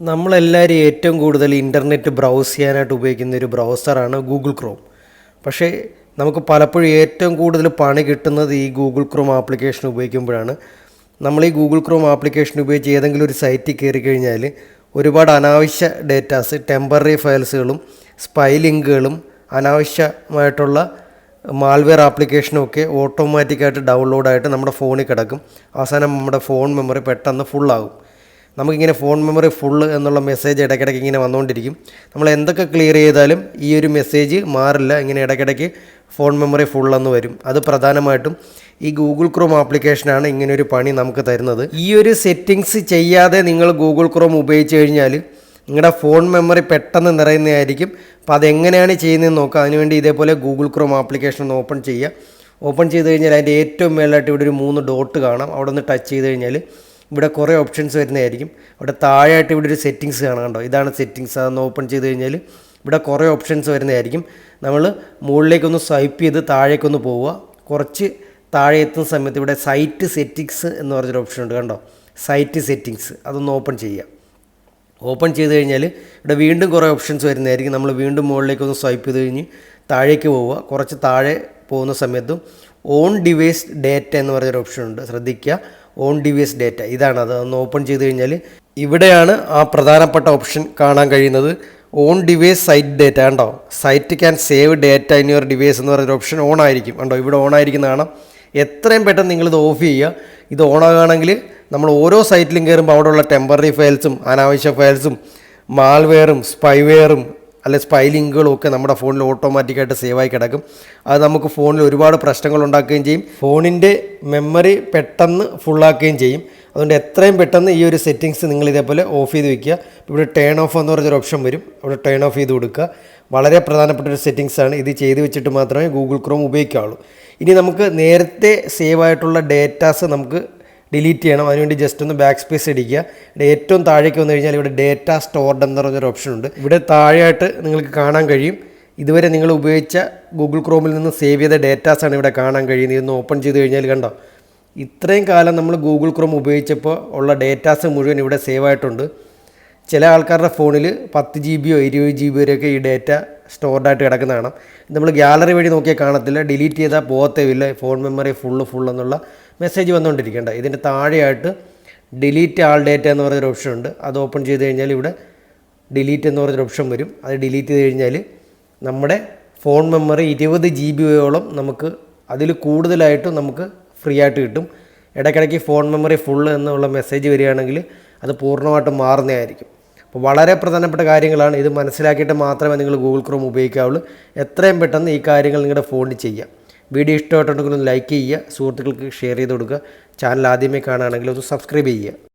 നമ്മളെല്ലാവരും ഏറ്റവും കൂടുതൽ ഇന്റർനെറ്റ് ബ്രൗസ് ചെയ്യാനായിട്ട് ഉപയോഗിക്കുന്ന ഒരു ബ്രൗസറാണ് ഗൂഗിൾ ക്രോം പക്ഷേ നമുക്ക് പലപ്പോഴും ഏറ്റവും കൂടുതൽ പണി കിട്ടുന്നത് ഈ ഗൂഗിൾ ക്രോം ആപ്ലിക്കേഷൻ ഉപയോഗിക്കുമ്പോഴാണ്. നമ്മൾ ഈ ഗൂഗിൾ ക്രോം ആപ്ലിക്കേഷൻ ഉപയോഗിച്ച് ഏതെങ്കിലും ഒരു സൈറ്റിൽ കയറി കഴിഞ്ഞാൽ ഒരുപാട് അനാവശ്യ ഡേറ്റാസ് ടെമ്പററി ഫയൽസുകളും സ്പൈ ലിങ്കുകളും അനാവശ്യമായിട്ടുള്ള മാൽവെയർ ആപ്ലിക്കേഷനും ഒക്കെ ഓട്ടോമാറ്റിക്കായിട്ട് ഡൗൺലോഡായിട്ട് നമ്മുടെ ഫോണിൽ കിടക്കും. അവസാനം നമ്മുടെ ഫോൺ മെമ്മറി പെട്ടെന്ന് ഫുള്ളാകും നമുക്കിങ്ങനെ ഫോൺ മെമ്മറി ഫുള്ള് എന്നുള്ള മെസ്സേജ് ഇടയ്ക്കിടയ്ക്ക് ഇങ്ങനെ വന്നുകൊണ്ടിരിക്കും. നമ്മൾ എന്തൊക്കെ ക്ലിയർ ചെയ്താലും ഈ ഒരു മെസ്സേജ് മാറില്ല. ഇങ്ങനെ ഇടയ്ക്കിടയ്ക്ക് ഫോൺ മെമ്മറി ഫുള്ളെന്ന് വരും. അത് പ്രധാനമായിട്ടും ഈ ഗൂഗിൾ ക്രോം ആപ്ലിക്കേഷനാണ് ഇങ്ങനൊരു പണി നമുക്ക് തരുന്നത്. ഈ ഒരു സെറ്റിങ്സ് ചെയ്യാതെ നിങ്ങൾ ഗൂഗിൾ ക്രോം ഉപയോഗിച്ച് കഴിഞ്ഞാൽ നിങ്ങളുടെ ഫോൺ മെമ്മറി പെട്ടെന്ന് നിറയുന്നതായിരിക്കും. അപ്പോൾ അതെങ്ങനെയാണ് ചെയ്യുന്നതെന്ന് നോക്കുക. അതിനുവേണ്ടി ഇതേപോലെ ഗൂഗിൾ ക്രോം ആപ്ലിക്കേഷൻ ഒന്ന് ഓപ്പൺ ചെയ്യുക. ഓപ്പൺ ചെയ്ത് കഴിഞ്ഞാൽ അതിന്റെ ഏറ്റവും മേളിലായിട്ട് ഇവിടെ ഒരു മൂന്ന് ഡോട്ട് കാണാം. അവിടെ ഒന്ന് ടച്ച് ചെയ്ത് കഴിഞ്ഞാൽ ഇവിടെ കുറേ ഓപ്ഷൻസ് വരുന്നതായിരിക്കും. ഇവിടെ താഴെയായിട്ട് ഇവിടെ ഒരു സെറ്റിങ്സ് കാണാം കണ്ടോ? ഇതാണ് സെറ്റിങ്സ് അതൊന്ന് ഓപ്പൺ ചെയ്ത് കഴിഞ്ഞാൽ ഇവിടെ കുറേ ഓപ്ഷൻസ് വരുന്നതായിരിക്കും. നമ്മൾ മുകളിലേക്കൊന്ന് സ്വൈപ്പ് ചെയ്ത് താഴേക്കൊന്ന് പോവുക. കുറച്ച് താഴെ എത്തുന്ന സമയത്ത് ഇവിടെ സൈറ്റ് സെറ്റിങ്സ് എന്ന് പറഞ്ഞൊരു ഓപ്ഷൻ ഉണ്ട് കണ്ടോ? സൈറ്റ് സെറ്റിങ്സ് അതൊന്ന് ഓപ്പൺ ചെയ്യുക. ഓപ്പൺ ചെയ്ത് കഴിഞ്ഞാൽ ഇവിടെ വീണ്ടും കുറേ ഓപ്ഷൻസ് വരുന്നതായിരിക്കും. നമ്മൾ വീണ്ടും മുകളിലേക്ക് ഒന്ന് സ്വൈപ്പ് ചെയ്ത് കഴിഞ്ഞ് താഴേക്ക് പോവുക. കുറച്ച് താഴെ പോകുന്ന സമയത്തും ഓൺ ഡിവൈസ് ഡേറ്റ എന്ന് പറഞ്ഞൊരു ഓപ്ഷൻ ഉണ്ട്. ശ്രദ്ധിക്കുക. On D V S data ഇതാണ് അത് ഒന്ന് ഓപ്പൺ ചെയ്ത് കഴിഞ്ഞാൽ ഇവിടെയാണ് ആ പ്രധാനപ്പെട്ട ഓപ്ഷൻ കാണാൻ കഴിയുന്നത്. ഓൺ ഡിവൈസ് സൈറ്റ് ഡേറ്റ കണ്ടോ? Site can save data in your device എന്ന് പറയുന്ന ഓപ്ഷൻ ഓൺ ആയിരിക്കും. കണ്ടോ? ഇവിടെ ഓൺ ആയിരിക്കുന്ന കാണാം. എത്രയും പെട്ടെന്ന് നിങ്ങളിത് ഓഫ് ചെയ്യുക. ഇത് ഓൺ ആകുകയാണെങ്കിൽ നമ്മൾ ഓരോ സൈറ്റിലും കയറുമ്പോൾ അവിടെയുള്ള ടെമ്പററി ഫയൽസും അനാവശ്യ ഫയൽസും മാൽവെയറും സ്പൈവെയറും അല്ലെ സ്പൈലിങ്ങുകളും ഒക്കെ നമ്മുടെ ഫോണിൽ ഓട്ടോമാറ്റിക്കായിട്ട് സേവ് ആയി കിടക്കും. അത് നമുക്ക് ഫോണിൽ ഒരുപാട് പ്രശ്നങ്ങൾ ഉണ്ടാക്കുകയും ചെയ്യും. ഫോണിന്റെ മെമ്മറി പെട്ടെന്ന് ഫുള്ളാക്കുകയും ചെയ്യും. അതുകൊണ്ട് എത്രയും പെട്ടെന്ന് ഈ ഒരു സെറ്റിങ്സ് നിങ്ങൾ ഇതേപോലെ ഓഫ് ചെയ്ത് വെക്കുക. ഇവിടെ ടേൺ ഓഫ് എന്ന് പറഞ്ഞൊരു ഓപ്ഷൻ വരും. അവിടെ ടേൺ ഓഫ് ചെയ്ത് കൊടുക്കുക. വളരെ പ്രധാനപ്പെട്ട ഒരു സെറ്റിങ്സ് ആണ്. ഇത് ചെയ്ത് വെച്ചിട്ട് മാത്രമേ ഗൂഗിൾ ക്രോം ഉപയോഗിക്കാവുള്ളൂ. ഇനി നമുക്ക് നേരത്തെ സേവ് ആയിട്ടുള്ള ഡേറ്റാസ് നമുക്ക് ഡിലീറ്റ് ചെയ്യണം. അതിനുവേണ്ടി ജസ്റ്റ് ഒന്ന് ബാക്ക് സ്പേസ് അടിക്കുക ഏറ്റവും താഴേക്ക് വന്നു കഴിഞ്ഞാൽ ഇവിടെ ഡേറ്റ സ്റ്റോർഡ് എന്ന് പറഞ്ഞൊരു ഓപ്ഷൻ ഉണ്ട്. ഇവിടെ താഴെയായിട്ട് നിങ്ങൾക്ക് കാണാൻ കഴിയും. ഇതുവരെ നിങ്ങൾ ഉപയോഗിച്ച ഗൂഗിൾ ക്രോമിൽ നിന്ന് സേവ് ചെയ്ത ഡേറ്റാസാണ് ഇവിടെ കാണാൻ കഴിയുന്നത്. ഇതൊന്ന് ഓപ്പൺ ചെയ്ത് കഴിഞ്ഞാൽ കണ്ടോ? ഇത്രയും കാലം നമ്മൾ ഗൂഗിൾ ക്രോം ഉപയോഗിച്ചപ്പോൾ ഉള്ള ഡേറ്റാസ് മുഴുവൻ ഇവിടെ സേവ് ആയിട്ടുണ്ട്. ചില ആൾക്കാരുടെ ഫോണിൽ പത്ത് ജി ബിയോ ഇരുപത് ജി ബി വരെയൊക്കെ ഈ ഡേറ്റ സ്റ്റോർഡായിട്ട് കിടക്കുന്ന നമ്മൾ ഗ്യാലറി വഴി നോക്കിയാൽ കാണത്തില്ല. ഡിലീറ്റ് ചെയ്താൽ പോകത്തേവില്ല ഫോൺ മെമ്മറി ഫുള്ള് ഫുൾ എന്നുള്ള മെസ്സേജ് വന്നുകൊണ്ടിരിക്കേണ്ട. ഇതിന്റെ താഴെയായിട്ട് ഡിലീറ്റ് ആൾ ഡേറ്റ എന്ന് പറഞ്ഞൊരു ഓപ്ഷൻ ഉണ്ട്. അത് ഓപ്പൺ ചെയ്ത് കഴിഞ്ഞാൽ ഇവിടെ ഡിലീറ്റ് എന്ന് പറഞ്ഞൊരു ഓപ്ഷൻ വരും. അത് ഡിലീറ്റ് ചെയ്ത് കഴിഞ്ഞാൽ നമ്മുടെ ഫോൺ മെമ്മറി ഇരുപത് ജി ബിയോളം നമുക്ക് അതിൽ കൂടുതലായിട്ടും നമുക്ക് ഫ്രീ ആയിട്ട് കിട്ടും. ഇടയ്ക്കിടയ്ക്ക് ഫോൺ മെമ്മറി ഫുൾ എന്നുള്ള മെസ്സേജ് വരികയാണെങ്കിൽ അത് പൂർണമായിട്ടും മാറുന്നതായിരിക്കും അപ്പോൾ വളരെ പ്രധാനപ്പെട്ട കാര്യങ്ങളാണ്. ഇത് മനസ്സിലാക്കിയിട്ട് മാത്രമേ നിങ്ങൾ ഗൂഗിൾ ക്രോം ഉപയോഗിക്കാവുള്ളൂ. എത്രയും പെട്ടെന്ന് ഈ കാര്യങ്ങൾ നിങ്ങളുടെ ഫോണിൽ ചെയ്യാം. വീഡിയോ ഇഷ്ടമായിട്ടുണ്ടെങ്കിൽ ഒന്ന് ലൈക്ക് ചെയ്യുക സുഹൃത്തുക്കൾക്ക് ഷെയർ ചെയ്ത് കൊടുക്കുക. ചാനൽ ആദ്യമേ കാണുകയാണെങ്കിൽ ഒന്ന് സബ്സ്ക്രൈബ് ചെയ്യുക.